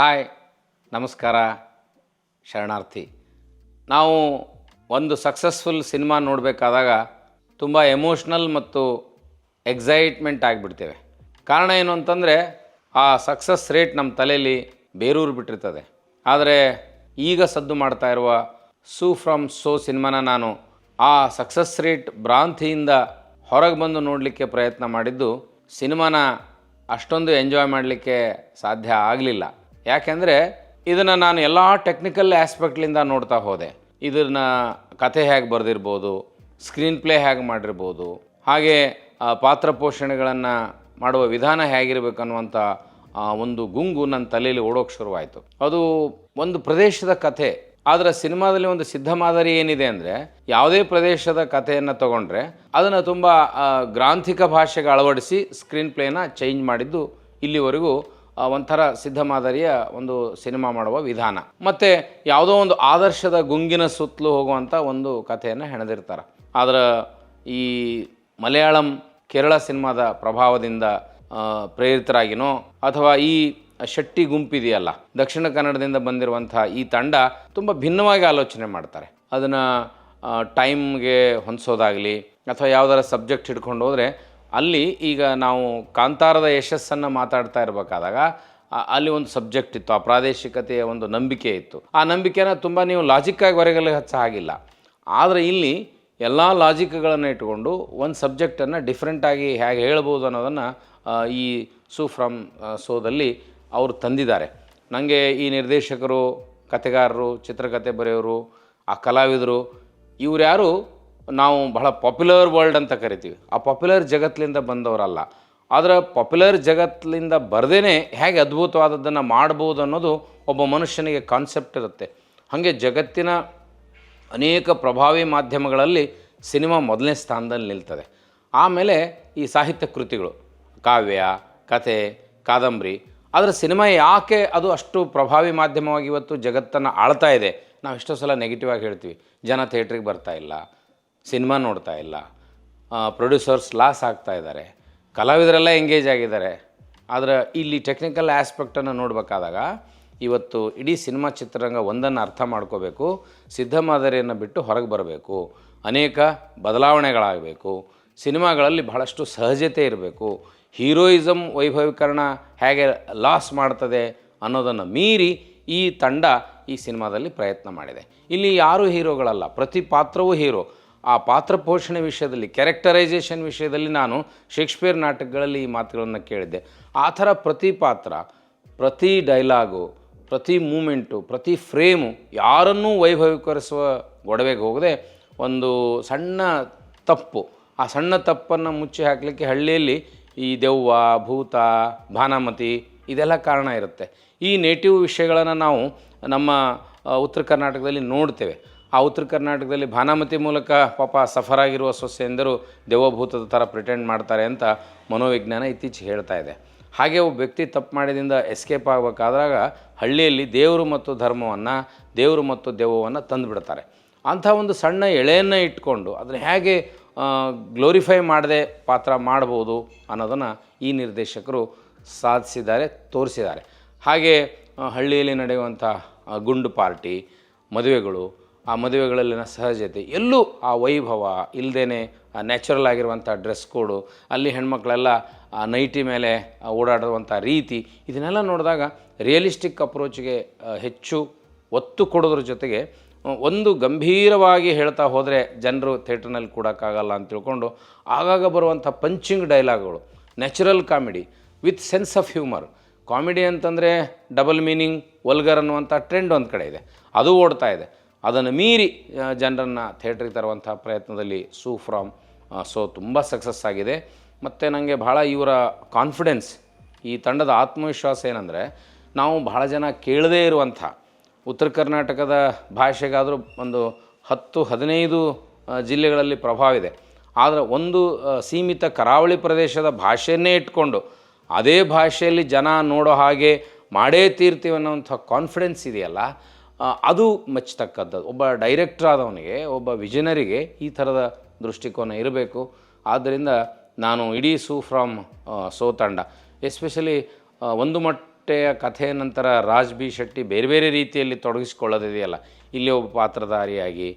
Hi, ನಮಸ್ಕಾರ, ಶರಣಾರ್ಥಿ. ನಾವು ಒಂದು ಸಕ್ಸಸ್ಫುಲ್ ಸಿನಿಮಾ ನೋಡಬೇಕಾದಾಗ ತುಂಬ ಎಮೋಷ್ನಲ್ ಮತ್ತು ಎಕ್ಸೈಟ್ಮೆಂಟ್ ಆಗಿಬಿಡ್ತೇವೆ. ಕಾರಣ ಏನು ಅಂತಂದರೆ, ಆ ಸಕ್ಸಸ್ ರೇಟ್ ನಮ್ಮ ತಲೆಯಲ್ಲಿ ಬೇರೂರು ಬಿಟ್ಟಿರ್ತದೆ. ಆದರೆ ಈಗ ಸದ್ದು ಮಾಡ್ತಾ ಇರುವ ಸೂ ಫ್ರಮ್ ಸೋ ಸಿನಿಮಾನ ನಾನು ಆ ಸಕ್ಸಸ್ ರೇಟ್ ಭ್ರಾಂತಿಯಿಂದ ಹೊರಗೆ ಬಂದು ನೋಡಲಿಕ್ಕೆ ಪ್ರಯತ್ನ ಮಾಡಿದ್ದು ಸಿನಿಮಾನ ಅಷ್ಟೊಂದು ಎಂಜಾಯ್ ಮಾಡಲಿಕ್ಕೆ ಸಾಧ್ಯ ಆಗಲಿಲ್ಲ. ಯಾಕೆಂದರೆ ಇದನ್ನು ನಾನು ಎಲ್ಲ ಟೆಕ್ನಿಕಲ್ ಆಸ್ಪೆಕ್ಟ್ಲಿಂದ ನೋಡ್ತಾ ಹೋದೆ. ಇದನ್ನ ಕಥೆ ಹೇಗೆ ಬರೆದಿರ್ಬೋದು ಸ್ಕ್ರೀನ್ ಪ್ಲೇ ಹೇಗೆ ಮಾಡಿರ್ಬೋದು ಹಾಗೆ ಪಾತ್ರ ಪೋಷಣೆಗಳನ್ನು ಮಾಡುವ ವಿಧಾನ ಹೇಗಿರಬೇಕು ಅನ್ನುವಂಥ ಆ, ಒಂದು ಗುಂಗು ನನ್ನ ತಲೆಯಲ್ಲಿ ಓಡೋಕೆ ಶುರುವಾಯಿತು. ಅದು ಒಂದು ಪ್ರದೇಶದ ಕಥೆ ಆದರೆ ಸಿನಿಮಾದಲ್ಲಿ ಒಂದು ಸಿದ್ಧ ಮಾದರಿ ಏನಿದೆ ಅಂದರೆ ಯಾವುದೇ ಪ್ರದೇಶದ ಕಥೆಯನ್ನು ತಗೊಂಡ್ರೆ ಅದನ್ನು ತುಂಬ ಗ್ರಾಂಥಿಕ ಭಾಷೆಗೆ ಅಳವಡಿಸಿ ಸ್ಕ್ರೀನ್ ಪ್ಲೇನ ಚೇಂಜ್ ಮಾಡಿದ್ದು ಇಲ್ಲಿವರೆಗೂ ಒಂಥರ ಸಿದ್ಧ ಮಾದರಿಯ ಒಂದು ಸಿನಿಮಾ ಮಾಡುವ ವಿಧಾನ. ಮತ್ತು ಯಾವುದೋ ಒಂದು ಆದರ್ಶದ ಗುಂಗಿನ ಸುತ್ತಲೂ ಹೋಗುವಂಥ ಒಂದು ಕಥೆಯನ್ನು ಹೆಣೆದಿರ್ತಾರೆ. ಆದರೆ ಈ ಮಲಯಾಳಂ ಕೇರಳ ಸಿನಿಮಾದ ಪ್ರಭಾವದಿಂದ ಪ್ರೇರಿತರಾಗಿನೋ ಅಥವಾ ಈ ಶೆಟ್ಟಿ ಗುಂಪಿದೆಯಲ್ಲ ದಕ್ಷಿಣ ಕನ್ನಡದಿಂದ ಬಂದಿರುವಂಥ ಈ ತಂಡ ತುಂಬ ಭಿನ್ನವಾಗಿ ಆಲೋಚನೆ ಮಾಡ್ತಾರೆ. ಅದನ್ನು ಟೈಮ್ಗೆ ಹೊಂದಿಸೋದಾಗಲಿ ಅಥವಾ ಯಾವುದಾರ ಸಬ್ಜೆಕ್ಟ್ ಹಿಡ್ಕೊಂಡು ಹೋದರೆ ಅಲ್ಲಿ ಈಗ ನಾವು ಕಾಂತಾರದ ಯಶಸ್ಸನ್ನು ಮಾತಾಡ್ತಾ ಇರಬೇಕಾದಾಗ ಅಲ್ಲಿ ಒಂದು ಸಬ್ಜೆಕ್ಟ್ ಇತ್ತು, ಆ ಪ್ರಾದೇಶಿಕತೆಯ ಒಂದು ನಂಬಿಕೆ ಇತ್ತು. ಆ ನಂಬಿಕೆನ ತುಂಬ ನೀವು ಲಾಜಿಕ್ಕಾಗಿ ಹೊರಗಲ್ಲಿ ಹಚ್ಚ ಹಾಗಿಲ್ಲ. ಆದರೆ ಇಲ್ಲಿ ಎಲ್ಲ ಲಾಜಿಕ್ಗಳನ್ನು ಇಟ್ಕೊಂಡು ಒಂದು ಸಬ್ಜೆಕ್ಟನ್ನು ಡಿಫ್ರೆಂಟಾಗಿ ಹೇಗೆ ಹೇಳ್ಬೋದು ಅನ್ನೋದನ್ನು ಈ ಸೂ ಫ್ರಮ್ ಸೋದಲ್ಲಿ ಅವರು ತಂದಿದ್ದಾರೆ. ನನಗೆ ಈ ನಿರ್ದೇಶಕರು ಕತೆಗಾರರು ಚಿತ್ರಕಥೆ ಬರೆಯೋರು, ಆ ಕಲಾವಿದರು ಇವ್ರು ಯಾರು ನಾವು ಬಹಳ ಪಾಪ್ಯುಲರ್ ವರ್ಲ್ಡ್ ಅಂತ ಕರಿತೀವಿ. ಆ ಪಾಪ್ಯುಲರ್ ಜಗತ್ತಿನಿಂದ ಬಂದವರಲ್ಲ. ಆದರೆ ಪಾಪ್ಯುಲರ್ ಜಗತ್ತಿನಿಂದ ಬರದೇನೆ ಹೇಗೆ ಅದ್ಭುತವಾದದ್ದನ್ನು ಮಾಡ್ಬೋದು ಅನ್ನೋದು ಒಬ್ಬ ಮನುಷ್ಯನಿಗೆ ಕಾನ್ಸೆಪ್ಟ್ ಇರುತ್ತೆ. ಹಾಗೆ ಜಗತ್ತಿನ ಅನೇಕ ಪ್ರಭಾವಿ ಮಾಧ್ಯಮಗಳಲ್ಲಿ ಸಿನಿಮಾ ಮೊದಲನೇ ಸ್ಥಾನದಲ್ಲಿ ನಿಲ್ತದೆ. ಆಮೇಲೆ ಈ ಸಾಹಿತ್ಯ ಕೃತಿಗಳು, ಕಾವ್ಯ ಕತೆ ಕಾದಂಬರಿ, ಆದರೆ ಸಿನಿಮಾ ಯಾಕೆ ಅದು ಅಷ್ಟು ಪ್ರಭಾವಿ ಮಾಧ್ಯಮವಾಗಿ ಇವತ್ತು ಜಗತ್ತನ್ನು ಆಳ್ತಾ ಇದೆ? ನಾವು ಎಷ್ಟೋ ಸಲ ನೆಗೆಟಿವ್ ಆಗಿ ಹೇಳ್ತೀವಿ. ಜನ ಥಿಯೇಟ್ರಿಗೆ ಬರ್ತಾ ಇಲ್ಲ. ಸಿನಿಮಾ ನೋಡ್ತಾ ಇಲ್ಲ. ಪ್ರೊಡ್ಯೂಸರ್ಸ್ ಲಾಸ್ ಆಗ್ತಾ ಇದ್ದಾರೆ. ಕಲಾವಿದರೆಲ್ಲ ಎಂಗೇಜ್ ಆಗಿದ್ದಾರೆ. ಆದರೆ ಇಲ್ಲಿ ಟೆಕ್ನಿಕಲ್ ಆಸ್ಪೆಕ್ಟನ್ನು ನೋಡಬೇಕಾದಾಗ ಇವತ್ತು ಇಡೀ ಸಿನಿಮಾ ಚಿತ್ರರಂಗ ಒಂದನ್ನು ಅರ್ಥ ಮಾಡ್ಕೋಬೇಕು, ಸಿದ್ಧ ಮಾದರಿಯನ್ನು ಬಿಟ್ಟು ಹೊರಗೆ ಬರಬೇಕು, ಅನೇಕ ಬದಲಾವಣೆಗಳಾಗಬೇಕು, ಸಿನಿಮಾಗಳಲ್ಲಿ ಬಹಳಷ್ಟು ಸಹಜತೆ ಇರಬೇಕು ಹೀರೋಯಿಸಮ್ ವೈಭವೀಕರಣ ಹೇಗೆ ಲಾಸ್ ಮಾಡ್ತದೆ ಅನ್ನೋದನ್ನು ಮೀರಿ ಈ ತಂಡ ಈ ಸಿನಿಮಾದಲ್ಲಿ ಪ್ರಯತ್ನ ಮಾಡಿದೆ. ಇಲ್ಲಿ ಯಾರೂ ಹೀರೋಗಳಲ್ಲ, ಪ್ರತಿ ಪಾತ್ರವೂ ಹೀರೋ. ಆ ಪಾತ್ರ ಪೋಷಣೆ ವಿಷಯದಲ್ಲಿ ಕ್ಯಾರೆಕ್ಟರೈಸೇಷನ್ ವಿಷಯದಲ್ಲಿ ನಾನು ಶೇಕ್ಸ್ಪಿಯರ್ ನಾಟಕಗಳಲ್ಲಿ ಈ ಮಾತುಗಳನ್ನು ಕೇಳಿದ್ದೆ. ಆ ಥರ ಪ್ರತಿ ಪಾತ್ರ, ಪ್ರತಿ ಡೈಲಾಗು ಪ್ರತಿ ಮೂಮೆಂಟು ಪ್ರತಿ ಫ್ರೇಮು ಯಾರನ್ನೂ ವೈಭವೀಕರಿಸುವ ಗೊಡವೆಗೆ ಹೋಗದೆ ಒಂದು ಸಣ್ಣ ತಪ್ಪು, ಆ ಸಣ್ಣ ತಪ್ಪನ್ನು ಮುಚ್ಚಿ ಹಾಕಲಿಕ್ಕೆ ಹಳ್ಳಿಯಲ್ಲಿ ಈ ದೆವ್ವ, ಭೂತ, ಭಾನಾಮತಿ ಇದೆಲ್ಲ ಕಾರಣ ಇರುತ್ತೆ. ಈ ನೇಟಿವ್ ವಿಷಯಗಳನ್ನು ನಾವು ನಮ್ಮ ಉತ್ತರ ಕರ್ನಾಟಕದಲ್ಲಿ ನೋಡ್ತೇವೆ. ಆ ಉತ್ತರ ಕರ್ನಾಟಕದಲ್ಲಿ ಭಾನಾಮತಿ ಮೂಲಕ ಪಾಪ ಸಫರಾಗಿರುವ ಸೊಸೆಯಂದರು ದೇವಭೂತದ ಥರ ಪ್ರಿಟೆಂಡ್ ಮಾಡ್ತಾರೆ ಅಂತ ಮನೋವಿಜ್ಞಾನ ಇತ್ತೀಚೆಗೆ ಹೇಳ್ತಾ ಇದೆ. ಹಾಗೆ ಒಬ್ಬ ವ್ಯಕ್ತಿ ತಪ್ಪು ಮಾಡಿದಿಂದ ಎಸ್ಕೇಪ್ ಆಗಬೇಕಾದಾಗ ಹಳ್ಳಿಯಲ್ಲಿ ದೇವರು ಮತ್ತು ಧರ್ಮವನ್ನು, ದೇವರು ಮತ್ತು ದೇವವನ್ನು ತಂದುಬಿಡ್ತಾರೆ ಅಂಥ ಒಂದು ಸಣ್ಣ ಎಳೆಯನ್ನು ಇಟ್ಕೊಂಡು ಅದನ್ನು ಹೇಗೆ ಗ್ಲೋರಿಫೈ ಮಾಡದೆ ಪಾತ್ರ ಮಾಡ್ಬೋದು ಅನ್ನೋದನ್ನು ಈ ನಿರ್ದೇಶಕರು ಸಾಧಿಸಿದ್ದಾರೆ, ತೋರಿಸಿದ್ದಾರೆ. ಹಾಗೆ ಹಳ್ಳಿಯಲ್ಲಿ ನಡೆಯುವಂಥ ಗುಂಡು ಪಾರ್ಟಿ, ಮದುವೆಗಳು ಆ ಮದುವೆಗಳಲ್ಲಿನ ಸಹಜತೆ. ಎಲ್ಲೂ ಆ ವೈಭವ ಇಲ್ಲದೇ ನ್ಯಾಚುರಲ್ ಆಗಿರುವಂಥ ಡ್ರೆಸ್ ಕೋಡು ಅಲ್ಲಿ ಹೆಣ್ಮಕ್ಳೆಲ್ಲ ಆ ನೈಟಿ ಮೇಲೆ ಆ, ಓಡಾಡುವಂಥ ರೀತಿ ಇದನ್ನೆಲ್ಲ ನೋಡಿದಾಗ ರಿಯಲಿಸ್ಟಿಕ್ ಅಪ್ರೋಚ್ಗೆ ಆ, ಹೆಚ್ಚು ಒತ್ತು ಕೊಡೋದ್ರ ಜೊತೆಗೆ ಒಂದು ಗಂಭೀರವಾಗಿ ಹೇಳ್ತಾ ಹೋದರೆ ಜನರು ಥಿಯೇಟ್ರ್ನಲ್ಲಿ ಕೂಡೋಕ್ಕಾಗಲ್ಲ ಅಂತ ತಿಳ್ಕೊಂಡು ಆಗಾಗ ಬರುವಂಥ punching ಡೈಲಾಗ್ಗಳು natural comedy with sense of humour. Comedy ಅಂತಂದರೆ ಡಬಲ್ ಮೀನಿಂಗ್ ವಲ್ಗರ್ ಅನ್ನುವಂಥ ಟ್ರೆಂಡ್ ಒಂದು ಕಡೆ ಇದೆ. ಅದು ಓಡ್ತಾ ಇದೆ. ಅದನ್ನು ಮೀರಿ ಜನರನ್ನು ಥಿಯೇಟ್ರಿಗೆ ತರುವಂಥ ಪ್ರಯತ್ನದಲ್ಲಿ ಸೂ ಫ್ರಾಮ್ ಸೊ ತುಂಬ ಸಕ್ಸಸ್ ಆಗಿದೆ. ಮತ್ತು ನನಗೆ ಭಾಳ ಇವರ ಕಾನ್ಫಿಡೆನ್ಸ್, ಈ ತಂಡದ ಆತ್ಮವಿಶ್ವಾಸ ಏನಂದರೆ, ನಾವು ಭಾಳ ಜನ ಕೇಳದೇ ಇರುವಂಥ, ಉತ್ತರ ಕರ್ನಾಟಕದ ಭಾಷೆಗಾದರೂ ಒಂದು ಹತ್ತು, ಹದಿನೈದು ಜಿಲ್ಲೆಗಳಲ್ಲಿ ಪ್ರಭಾವ ಇದೆ. ಆದರೆ ಒಂದು ಸೀಮಿತ ಕರಾವಳಿ ಪ್ರದೇಶದ ಭಾಷೆಯನ್ನೇ ಇಟ್ಕೊಂಡು, ಅದೇ ಭಾಷೆಯಲ್ಲಿ ಜನ ನೋಡೋ ಹಾಗೆ ಮಾಡೇ ತೀರ್ತೀವಿ ಅನ್ನೋಂಥ ಕಾನ್ಫಿಡೆನ್ಸ್ ಇದೆಯಲ್ಲ ಅದು ಮೆಚ್ಚತಕ್ಕಂಥದ್ದು. ಒಬ್ಬ ಡೈರೆಕ್ಟರ್ ಆದವನಿಗೆ, ಒಬ್ಬ ವಿಜನರಿಗೆ ಈ ಥರದ ದೃಷ್ಟಿಕೋನ ಇರಬೇಕು. ಆದ್ದರಿಂದ ನಾನು ಇಡೀ ಸೂ ಫ್ರಮ್ ಸೋ ತಂಡ ಎಸ್ಪೆಷಲಿ ಒಂದು ಮಟ್ಟೆಯ ಕಥೆ ನಂತರ ರಾಜ್ ಬಿ ಶೆಟ್ಟಿ ಬೇರೆ ಬೇರೆ ರೀತಿಯಲ್ಲಿ ತೊಡಗಿಸಿಕೊಳ್ಳೋದಿದೆಯಲ್ಲ. ಇಲ್ಲಿ ಒಬ್ಬ ಪಾತ್ರಧಾರಿಯಾಗಿ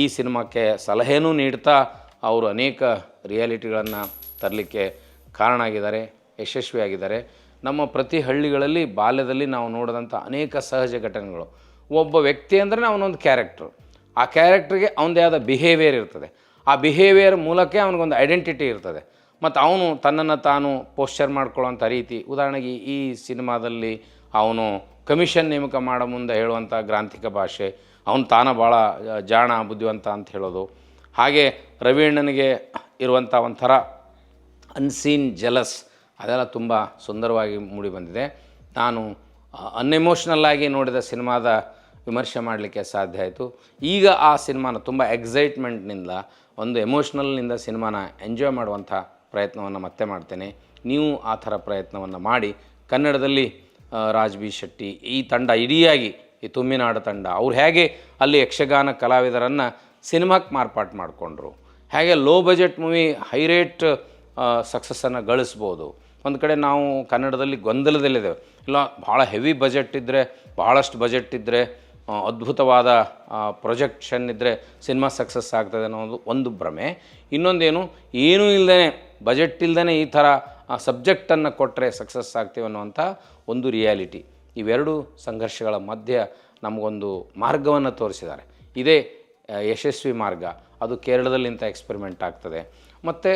ಈ ಸಿನಿಮಾಕ್ಕೆ ಸಲಹೆನೂ ನೀಡ್ತಾ ಅವರು ಅನೇಕ ರಿಯಾಲಿಟಿಗಳನ್ನು ತರಲಿಕ್ಕೆ ಕಾರಣ ಆಗಿದ್ದಾರೆ ಯಶಸ್ವಿಯಾಗಿದ್ದಾರೆ. ನಮ್ಮ ಪ್ರತಿ ಹಳ್ಳಿಗಳಲ್ಲಿ, ಬಾಲ್ಯದಲ್ಲಿ ನಾವು ನೋಡಿದಂಥ ಅನೇಕ ಸಹಜ ಘಟನೆಗಳು. ಒಬ್ಬ ವ್ಯಕ್ತಿ ಅಂದರೆ ಅವನೊಂದು ಕ್ಯಾರೆಕ್ಟ್ರು ಆ ಕ್ಯಾರೆಕ್ಟ್ರಿಗೆ ಅವನದೇ ಆದ ಬಿಹೇವಿಯರ್ ಇರ್ತದೆ. ಆ ಬಿಹೇವಿಯರ್ ಮೂಲಕ ಅವನಿಗೊಂದು ಐಡೆಂಟಿಟಿ ಇರ್ತದೆ. ಮತ್ತು ಅವನು ತನ್ನನ್ನು ತಾನು ಪೋಶ್ಚರ್ ಮಾಡ್ಕೊಳ್ಳೋಂಥ ರೀತಿ, ಉದಾಹರಣೆಗೆ ಈ ಸಿನಿಮಾದಲ್ಲಿ ಅವನು ಕಮಿಷನ್ ನೇಮಕ ಮಾಡೋ ಮುಂದೆ ಹೇಳುವಂಥ ಗ್ರಾಂಥಿಕ ಭಾಷೆ, ಅವನು ತಾನ ಭಾಳ ಜಾಣ, ಬುದ್ಧಿವಂತ ಅಂತ ಹೇಳೋದು. ಹಾಗೆ ರವೀಣ್ಣನಿಗೆ ಇರುವಂಥ ಒಂಥರ ಅನ್ಸೀನ್ ಜಲಸ್ ಅದೆಲ್ಲ ತುಂಬ ಸುಂದರವಾಗಿ ಮೂಡಿಬಂದಿದೆ ನಾನು ಅನ್ಎಮೋಷ್ನಲ್ಲಾಗಿ ನೋಡಿದ ಸಿನಿಮಾದ ವಿಮರ್ಶೆ ಮಾಡಲಿಕ್ಕೆ ಸಾಧ್ಯ ಆಯಿತು. ಈಗ ಆ ಸಿನಿಮಾನ ತುಂಬ ಎಕ್ಸೈಟ್ಮೆಂಟ್ನಿಂದ ಒಂದು ಎಮೋಷ್ನಲ್ನಿಂದ ಸಿನಿಮಾನ ಎಂಜಾಯ್ ಮಾಡುವಂಥ ಪ್ರಯತ್ನವನ್ನು ಮತ್ತೆ ಮಾಡ್ತೇನೆ. ನೀವು ಆ ಥರ ಪ್ರಯತ್ನವನ್ನು ಮಾಡಿ, ಕನ್ನಡದಲ್ಲಿ ರಾಜ್ ಬಿ ಶೆಟ್ಟಿ, ಈ ತಂಡ ಇಡಿಯಾಗಿ, ಈ ತುಮ್ಮಿನಾಡು ತಂಡ, ಅವ್ರು ಹೇಗೆ ಅಲ್ಲಿ ಯಕ್ಷಗಾನ ಕಲಾವಿದರನ್ನು ಸಿನಿಮಾಕ್ಕೆ ಮಾರ್ಪಾಟು ಮಾಡಿಕೊಂಡ್ರು, ಹೇಗೆ low budget movie high rate ಸಕ್ಸಸ್ಸನ್ನು ಗಳಿಸ್ಬೋದು. ಒಂದು ಕಡೆ ನಾವು ಕನ್ನಡದಲ್ಲಿ ಗೊಂದಲದಲ್ಲಿದ್ದೇವೆ. ಇಲ್ಲ, ಭಾಳ ಹೆವಿ ಬಜೆಟ್ ಇದ್ದರೆ ಭಾಳಷ್ಟು ಬಜೆಟ್ ಇದ್ದರೆ ಅದ್ಭುತವಾದ ಪ್ರೊಜೆಕ್ಷನ್ ಇದ್ದರೆ ಸಿನಿಮಾ ಸಕ್ಸಸ್ ಆಗ್ತದೆ ಅನ್ನೋದು ಒಂದು ಭ್ರಮೆ. ಇನ್ನೊಂದೇನು, ಏನೂ ಇಲ್ಲದೇ ಬಜೆಟ್ ಇಲ್ಲದೇ ಈ ಥರ ಸಬ್ಜೆಕ್ಟನ್ನು ಕೊಟ್ಟರೆ ಸಕ್ಸಸ್ ಆಗ್ತೀವಿ ಅನ್ನುವಂಥ ಒಂದು ರಿಯಾಲಿಟಿ ಇವೆರಡು ಸಂಘರ್ಷಗಳ ಮಧ್ಯೆ ನಮಗೊಂದು ಮಾರ್ಗವನ್ನು ತೋರಿಸಿದ್ದಾರೆ. ಇದೇ ಯಶಸ್ವಿ ಮಾರ್ಗ. ಅದು ಕೇರಳದಲ್ಲಿಂತ ಎಕ್ಸ್ಪೆರಿಮೆಂಟ್ ಆಗ್ತದೆ. ಮತ್ತು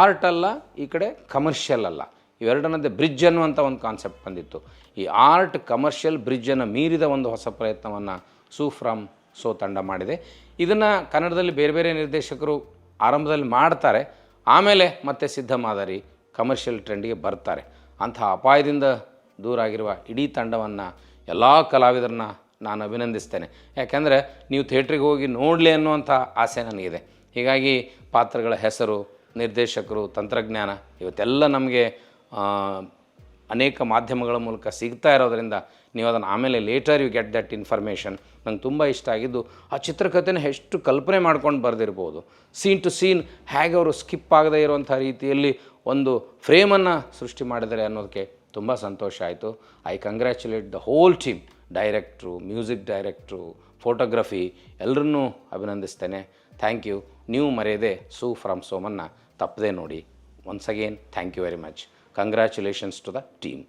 ಆರ್ಟ್ ಅಲ್ಲ, ಈ ಕಡೆ ಕಮರ್ಷಿಯಲ್ ಅಲ್ಲ. ಇವೆರಡನ್ನದೇ ಬ್ರಿಡ್ಜ್ ಅನ್ನುವಂಥ ಒಂದು ಕಾನ್ಸೆಪ್ಟ್ ಬಂದಿತ್ತು. ಈ ಆರ್ಟ್ ಕಮರ್ಷಿಯಲ್ ಬ್ರಿಡ್ಜನ್ನು ಮೀರಿದ ಒಂದು ಹೊಸ ಪ್ರಯತ್ನವನ್ನು ಸೂ ಫ್ರಮ್ ಸೋ ತಂಡ ಮಾಡಿದೆ. ಇದನ್ನು ಕನ್ನಡದಲ್ಲಿ ಬೇರೆ ಬೇರೆ ನಿರ್ದೇಶಕರು ಆರಂಭದಲ್ಲಿ ಮಾಡ್ತಾರೆ. ಆಮೇಲೆ ಮತ್ತೆ ಸಿದ್ಧ ಮಾದರಿ ಕಮರ್ಷಿಯಲ್ ಟ್ರೆಂಡಿಗೆ ಬರ್ತಾರೆ. ಅಂಥ ಅಪಾಯದಿಂದ ದೂರ ಆಗಿರುವ ಇಡೀ ತಂಡವನ್ನು, ಎಲ್ಲ ಕಲಾವಿದರನ್ನ ನಾನು ಅಭಿನಂದಿಸ್ತೇನೆ. ಯಾಕೆಂದರೆ ನೀವು ಥಿಯೇಟ್ರಿಗೆ ಹೋಗಿ ನೋಡಲಿ ಅನ್ನುವಂಥ ಆಸೆ ನನಗಿದೆ. ಹೀಗಾಗಿ ಪಾತ್ರಗಳ ಹೆಸರು, ನಿರ್ದೇಶಕರು, ತಂತ್ರಜ್ಞಾನ, ಇವತ್ತೆಲ್ಲ ನಮಗೆ ಅನೇಕ ಮಾಧ್ಯಮಗಳ ಮೂಲಕ ಸಿಗ್ತಾ ಇರೋದರಿಂದ ನೀವು ಅದನ್ನು ಆಮೇಲೆ later you get that information ನಂಗೆ ತುಂಬ ಇಷ್ಟ ಆಗಿದ್ದು ಆ ಚಿತ್ರಕಥೆನ ಎಷ್ಟು ಕಲ್ಪನೆ ಮಾಡ್ಕೊಂಡು ಬರೆದಿರ್ಬೋದು. ಸೀನ್ ಟು ಸೀನ್ ಹೇಗೆ ಅವರು ಸ್ಕಿಪ್ ಆಗದೇ ಇರುವಂಥ ರೀತಿಯಲ್ಲಿ ಒಂದು ಫ್ರೇಮನ್ನು ಸೃಷ್ಟಿ ಮಾಡಿದರೆ ಅನ್ನೋದಕ್ಕೆ ತುಂಬ ಸಂತೋಷ ಆಯಿತು. I congratulate the whole team director music director photography ಎಲ್ಲರನ್ನೂ ಅಭಿನಂದಿಸ್ತೇನೆ. ಥ್ಯಾಂಕ್ ಯು ನೀವು ಮರೆಯದೆ ಸೂ ಫ್ರಮ್ ಸೋಮನ್ನ ತಪ್ಪದೆ ನೋಡಿ. Once again thank you very much congratulations to the team